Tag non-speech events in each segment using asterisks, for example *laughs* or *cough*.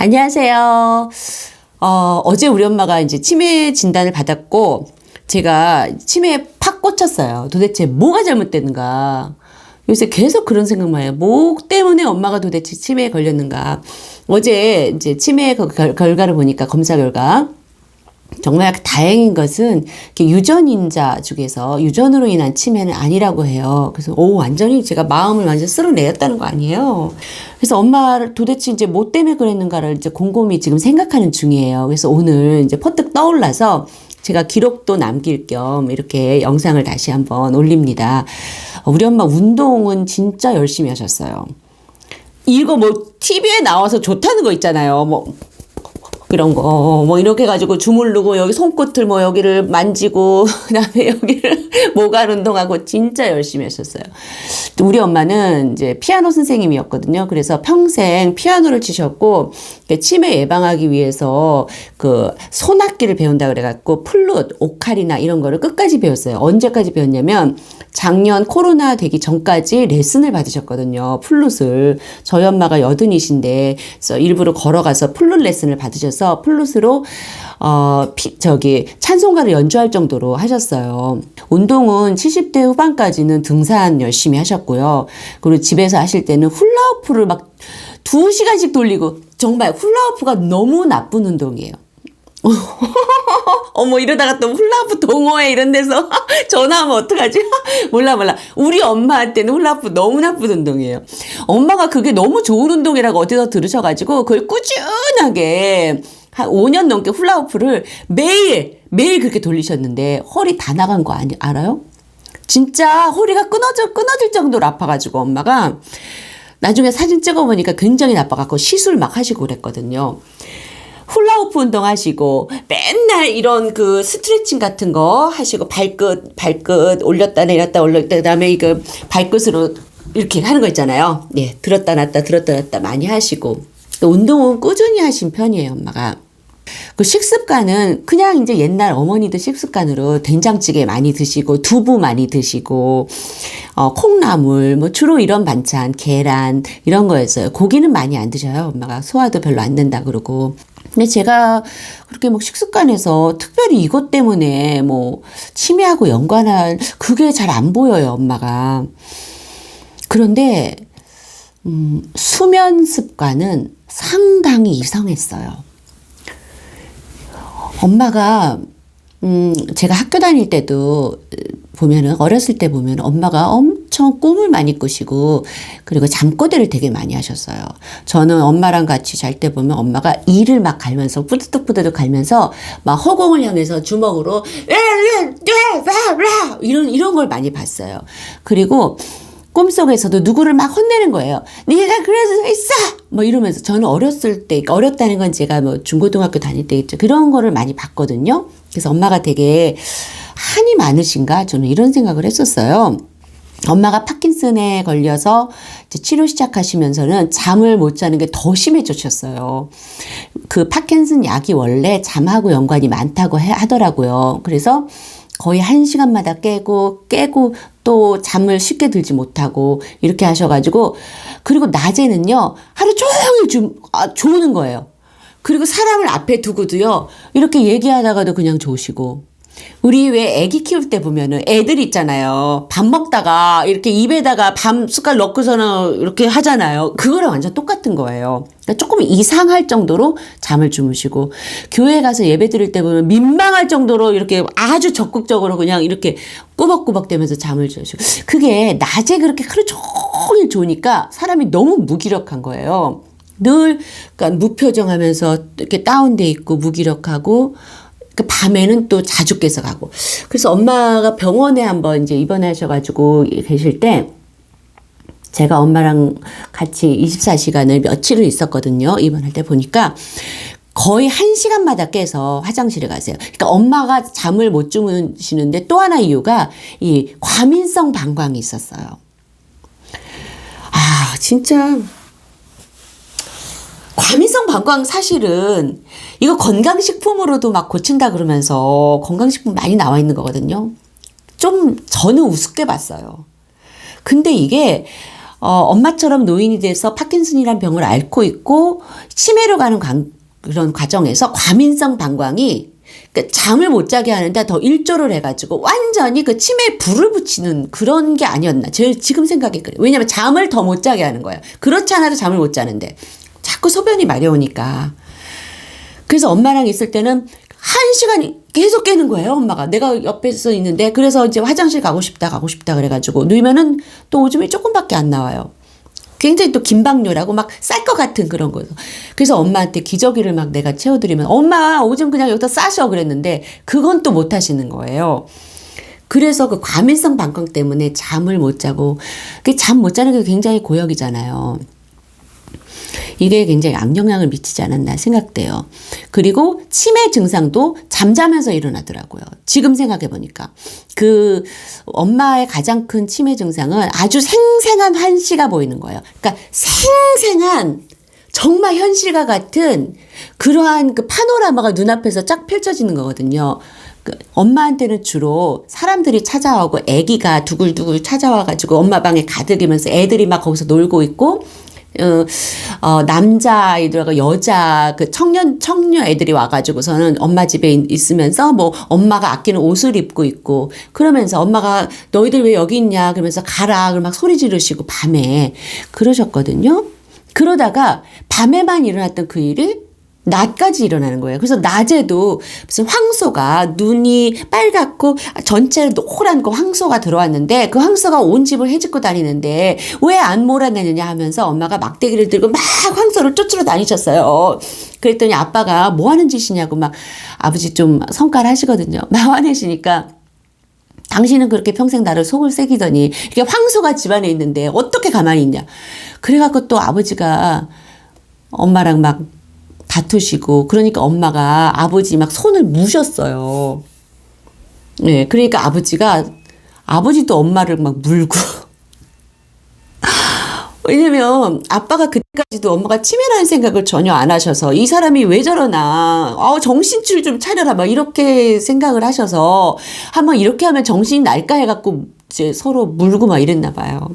안녕하세요. 어, 어제 우리 엄마가 이제 치매 진단을 받았고, 제가 치매에 팍 꽂혔어요. 도대체 뭐가 잘못됐는가. 요새 계속 그런 생각만 해요. 뭐 때문에 엄마가 도대체 치매에 걸렸는가. 어제 이제 치매 그 결- 결과를 보니까 검사 결과. 정말 다행인 것은 유전인자 중에서 유전으로 인한 치매는 아니라고 해요. 그래서 오 완전히 제가 마음을 완전 쓸어내었다는 거 아니에요. 그래서 엄마를 도대체 이제 뭐 때문에 그랬는가를 이제 곰곰이 지금 생각하는 중이에요. 그래서 오늘 이제 퍼뜩 떠올라서 제가 기록도 남길 겸 이렇게 영상을 다시 한번 올립니다. 우리 엄마 운동은 진짜 열심히 하셨어요. 이거 뭐 TV에 나와서 좋다는 거 있잖아요. 뭐 이런 거, 뭐, 이렇게 해가지고 주물르고, 여기 손끝을 뭐, 여기를 만지고, *laughs* 그 다음에 여기를 *laughs* 모발 운동하고, 진짜 열심히. 또 우리 엄마는 이제 피아노 선생님이었거든요. 그래서 평생 피아노를 치셨고, 치매 예방하기 위해서 그 손악기를 배운다 그래갖고, 플룻, 오카리나 이런 거를 끝까지 배웠어요. 언제까지 배웠냐면, 작년 코로나 되기 전까지 레슨을 받으셨거든요. 플룻을. 저희 엄마가 여든이신데, 일부러 걸어가서 플룻 레슨을 받으 셔서 플룻으로, 어, 피, 저기, 찬송가를 연주할 정도로 하셨어요. 운동은 70대 후반까지는 등산 열심히 하셨고요. 그리고 집에서 하실 때는 훌라후프를 막 두 시간씩 돌리고, 정말 훌라후프가 너무 나쁜 운동이에요. *laughs* 어머 이러다가 또 훌라후프 동호회 이런 데서 *laughs* 전화하면 어떡하지? *laughs* 몰라 몰라. 우리 엄마한테는 훌라후프 너무 나쁜 운동이에요. 엄마가 그게 너무 좋은 운동이라고 어디서 들으셔가지고 그걸 꾸준 하게 한 5년 넘게 훌라후프를 매일 매일 그렇게 돌리셨는데 허리 다 나간 거 아니 알아요? 진짜 허리가 끊어져 끊어질 정도로 아파가지고 엄마가 나중에 사진 찍어보니까 굉장히 나빠갖고 시술 막 하시고 그랬거든요. 훌라후프 운동 하시고 맨날 이런 그 스트레칭 같은 거 하시고 발끝 발끝 올렸다 내렸다 올렸다 그다음에 이거 발끝으로 이렇게 하는 거 있잖아요. 네, 들었다 놨다 들었다 놨다 많이 하시고 또 운동은 꾸준히 하신 편이에요, 엄마가. 그 식습관은 그냥 이제 옛날 어머니들 식습관으로 된장찌개 많이 드시고 두부 많이 드시고 어 콩나물 뭐 주로 이런 반찬 계란 이런 거였어요. 고기는 많이 안 드셔요. 엄마가 소화도 별로 안 된다 그러고. 근데 제가 그렇게 뭐 식습관에서 특별히 이것 때문에 뭐 치매하고 연관할 그게 잘 안 보여요, 엄마가. 그런데 음, 수면 습관은 상당히 이상했어요. 엄마가 음 제가 학교 다닐 때도 보면은 어렸을 때 보면 엄마가 엄청 꿈을 많이 꾸시고 그리고 잠꼬대를 되게 많이 하셨어요. 저는 엄마랑 같이 잘 때 보면 엄마가 이를 막 갈면서 뿌듯득 갈면서 막 허공을 향해서 주먹으로 이런 이런 걸 많이 봤어요. 그리고 꿈속에서도 누구를 막 혼내는 거예요. 네가 그래서 있어! 뭐 이러면서 저는 어렸을 때, 어렸다는 건 제가 뭐 중고등학교 다닐 때 있죠. 그런 거를 많이 봤거든요. 그래서 엄마가 되게 한이 많으신가? 저는 이런 생각을 했었어요. 엄마가 파킨슨에 걸려서 치료 시작하시면서는 잠을 못 자는 게 더 심해졌었어요. 그 파킨슨 약이 원래 잠하고 연관이 많다고 해- 하더라고요. 그래서 거의 한 시간마다 깨고 깨고 또 잠을 쉽게 들지 못하고 이렇게 하셔가지고 그리고 낮에는요 하루 종일 좀 아, 조는 거예요. 그리고 사람을 앞에 두고도요 이렇게 얘기하다가도 그냥 조시고 우리 왜 애기 키울 때 보면은 애들 있잖아요. 밥 먹다가 이렇게 입에다가 밥 숟갈 넣고서는 이렇게 하잖아요. 그거랑 완전 똑같은 거예요. 그러니까 조금 이상할 정도로 잠을 주무시고 교회 가서 예배 드릴 때 보면 민망할 정도로 이렇게 아주 적극적으로 그냥 이렇게 꾸벅꾸벅 대면서 잠을 주시고 그게 낮에 그렇게 하루 종일 좋으니까 사람이 너무 무기력한 거예요. 늘 그러니까 무표정하면서 이렇게 다운돼 있고 무기력하고 그 밤에는 또 자주 깨서 가고. 그래서 엄마가 병원에 한번 이제 입원하셔가지고 계실 때 제가 엄마랑 같이 24시간을 며칠을 있었거든요. 입원할 때 보니까 거의 한 시간마다 깨서 화장실에 가세요. 그러니까 엄마가 잠을 못 주무시는데 또 하나 이유가 이 과민성 방광이 있었어요. 아, 진짜 과민성 방광 사실은 이거 건강식품으로도 막 고친다 그러면서 건강식품 많이 나와 있는 거거든요. 좀 저는 우습게 봤어요. 근데 이게 어, 엄마처럼 노인이 돼서 파킨슨이란 병을 앓고 있고 치매로 가는 관- 그런 과정에서 과민성 방광이 그 잠을 못 자게 하는데 더 일조를 해가지고 완전히 그 치매에 불을 붙이는 그런 게 아니었나. 제 지금 생각이 그래. 왜냐면 잠을 더 못 자게 하는 거예요. 그렇지 않아도 잠을 못 자는데 자꾸 소변이 마려우니까. 그래서 엄마랑 있을 때는 한 시간 계속 깨는 거예요, 엄마가. 내가 옆에서 있는데, 그래서 이제 화장실 가고 싶다, 가고 싶다 그래가지고, 누우면은 또 오줌이 조금밖에 안 나와요. 굉장히 또 김박료라고 막 쌀 것 같은 그런 거예요. 그래서 엄마한테 기저귀를 막 내가 채워드리면, 엄마, 오줌 그냥 여기다 싸셔 그랬는데, 그건 또 못 하시는 거예요. 그래서 그 과민성 방광 때문에 잠을 못 자고, 잠못 자는 게 굉장히 고역이잖아요. 이게 굉장히 악영향을 미치지 않았나 생각돼요. 그리고 치매 증상도 잠자면서 일어나더라고요. 지금 생각해 보니까. 그 엄마의 가장 큰 치매 증상은 아주 생생한 환시가 보이는 거예요. 그러니까 생생한 정말 현실과 같은 그러한 그 파노라마가 눈앞에서 쫙 펼쳐지는 거거든요. 그 엄마한테는 주로 사람들이 찾아오고 아기가 두글두글 찾아와 가지고 엄마 방에 가득이면서 애들이 막 거기서 놀고 있고 어, 어, 남자 아이들하고 여자 그 청년 청년 애들이 와가지고서는 엄마 집에 있- 있으면서 뭐 엄마가 아끼는 옷을 입고 있고 그러면서 엄마가 너희들 왜 여기 있냐 그러면서 가라 그막 소리 지르시고 밤에 그러셨거든요. 그러다가 밤에만 일어났던 그 일이 낮까지 일어나는 거예요. 그래서 낮에도 무슨 황소가 눈이 빨갛고 전체를 노란 그 황소가 들어왔는데 그 황소가 온 집을 헤집고 다니는데 왜 안 몰아내느냐 하면서 엄마가 막대기를 들고 막 황소를 쫓으러 다니셨어요. 그랬더니 아빠가 뭐 하는 짓이냐고 막 아버지 좀 성깔 하시거든요. 막 *laughs* 화내시니까 당신은 그렇게 평생 나를 속을 새기더니 이게 황소가 집안에 있는데 어떻게 가만히 있냐. 그래갖고 또 아버지가 엄마랑 막 다투시고 그러니까 엄마가 아버지 막 손을 무셨어요. 네, 그러니까 아버지가 아버지도 엄마를 막 물고 *laughs* 왜냐면 아빠가 그때까지도 엄마가 치매라는 생각을 전혀 안 하셔서 이 사람이 왜 저러나 아 정신줄 좀 차려라 막 이렇게 생각을 하셔서 한번 이렇게 하면 정신이 날까 해갖고 이제 서로 물고 막 이랬나 봐요.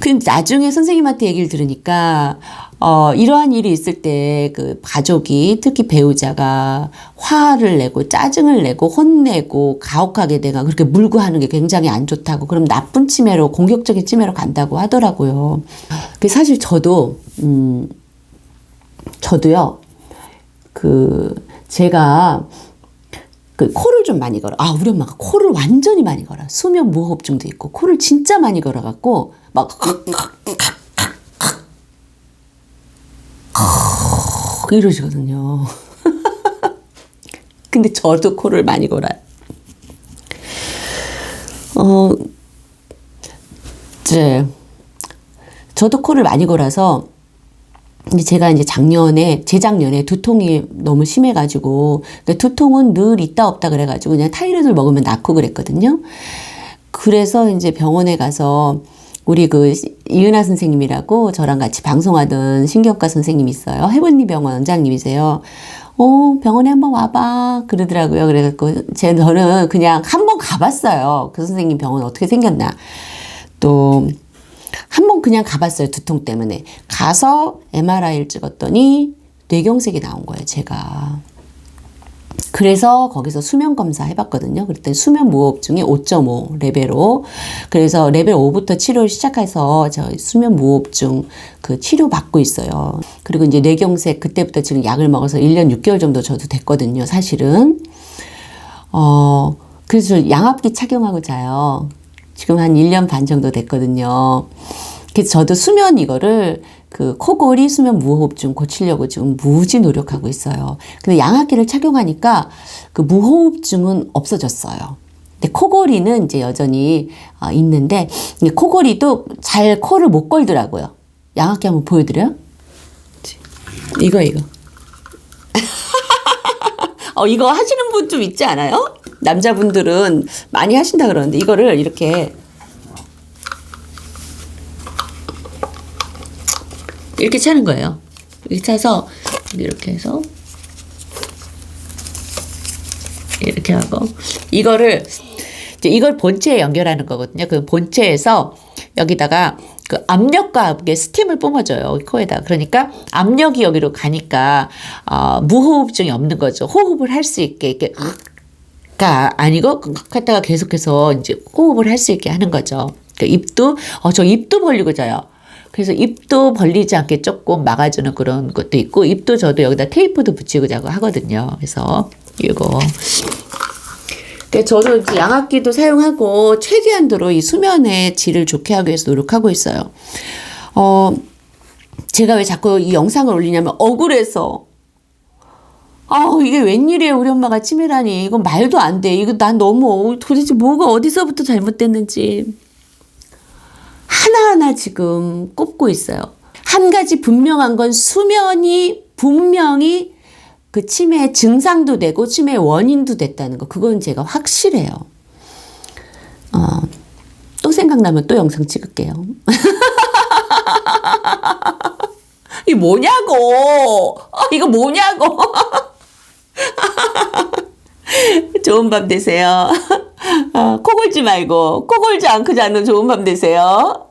근데 나중에 선생님한테 얘기를 들으니까 어 이러한 일이 있을 때 그 가족이 특히 배우자가 화를 내고 짜증을 내고 혼내고 가혹하게 내가 그렇게 물고 하는 게 굉장히 안 좋다고 그럼 나쁜 치매로 공격적인 치매로 간다고 하더라고요. 그 사실 저도 음 저도요 그 제가 그 코를 좀 많이 걸어. 아, 우리 엄마가 코를 완전히 많이 걸어. 수면 무호흡증도 있고 코를 진짜 많이 걸어 갖고 막 *laughs* 이러시거든요. *laughs* 근데 저도 코를 많이 걸어요. 어, 이제 저도 코를 많이 골아서 근데 제가 이제 작년에 재작년에 두통이 너무 심해가지고 근데 두통은 늘 있다 없다 그래가지고 그냥 타이레놀 먹으면 낫고 그랬거든요. 그래서 이제 병원에 가서 우리 그 이은하 선생님이라고 저랑 같이 방송하던 신경과 선생님이 있어요. 해본리 병원 원장님이세요. 어, 병원에 한번 와봐. 그러더라고요. 그래갖고, 제, 저는 그냥 한번 가봤어요. 그 선생님 병원 어떻게 생겼나. 또, 한번 그냥 가봤어요. 두통 때문에. 가서 MRI를 찍었더니 뇌경색이 나온 거예요. 제가. 그래서 거기서 수면 검사 해봤거든요. 그랬더니 수면 무호흡증이 5.5 레벨 5. 그래서 레벨 5부터 치료를 시작해서 저 수면 무호흡증 그 치료 받고 있어요. 그리고 이제 뇌경색 그때부터 지금 약을 먹어서 1년 6개월 정도 저도 됐거든요. 사실은. 어, 그래서 저 양압기 착용하고 자요. 지금 한 1년 반 정도 됐거든요. 그래서 저도 수면 이거를 그 코골이 수면 무호흡증 고치려고 지금 무지 노력하고 있어요. 근데 양압기를 착용하니까 그 무호흡증은 없어졌어요. 근데 코골이는 이제 여전히 어, 있는데 이 코골이도 잘 코를 못 걸더라고요. 양압기 한번 보여드려요? 이거 이거. *laughs* 어 이거 하시는 분 좀 있지 않아요? 남자분들은 많이 하신다 그러는데 이거를 이렇게 이렇게 차는 거예요. 이렇게 차서 이렇게 해서 이렇게 하고 이거를 이제 이걸 본체에 연결하는 거거든요. 그 본체에서 여기다가 그 압력과 함께 스팀을 뿜어줘요 코에다 그러니까 압력이 여기로 가니까 어, 무호흡증이 없는 거죠 호흡을 할 수 있게 이렇게 가 아니고 갖다가 계속해서 이제 호흡을 할 수 있게 하는 거죠. 그 입도 어 저 입도 벌리고 자요. 그래서 입도 벌리지 않게 조금 막아주는 그런 것도 있고 입도 저도 여기다 테이프도 붙이고 자고 하거든요. 그래서 이거. 그러니까 저도 이제 양압기도 사용하고 최대한도로 이 수면의 질을 좋게 하기 위해서 노력하고 있어요. 어 제가 왜 자꾸 이 영상을 올리냐면 억울해서. 아 이게 웬일이에요. 우리 엄마가 치매라니. 이건 말도 안 돼. 이거 난 너무 도대체 뭐가 어디서부터 잘못됐는지 하나하나 지금 꼽고 있어요. 한 가지 분명한 건 수면이 분명히 그 치매의 증상도 되고 치매의 원인도 됐다는 거. 그건 제가 확실해요. 어, 또 생각나면 또 영상 찍을게요. *laughs* 이 뭐냐고! 아, 이거 뭐냐고! *laughs* 좋은 밤 되세요. *laughs* 어, 코 골지 말고, 코 골지 않고 자는 좋은 밤 되세요.